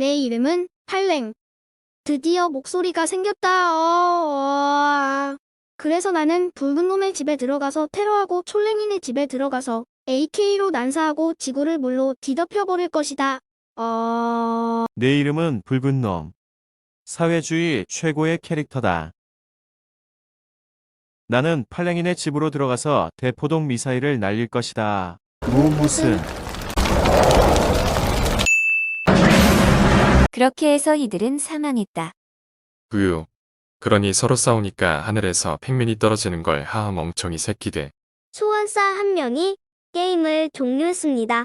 내 이름은 팔랭. 드디어 목소리가 생겼다. 어... 그래서 나는 붉은 놈의 집에 들어가서 테러하고 촐랭이네 집에 들어가서 AK로 난사하고 지구를 물로 뒤덮여 버릴 것이다. 어... 내 이름은 붉은 놈. 사회주의 최고의 캐릭터다. 나는 팔랭이네 집으로 들어가서 대포동 미사일을 날릴 것이다. 무 무슨 그렇게 해서 이들은 사망했다. 우유. 그러니 서로 싸우니까 하늘에서 팽민이 떨어지는 걸 하하 멍청이 새끼들. 소환사 한 명이 게임을 종료했습니다.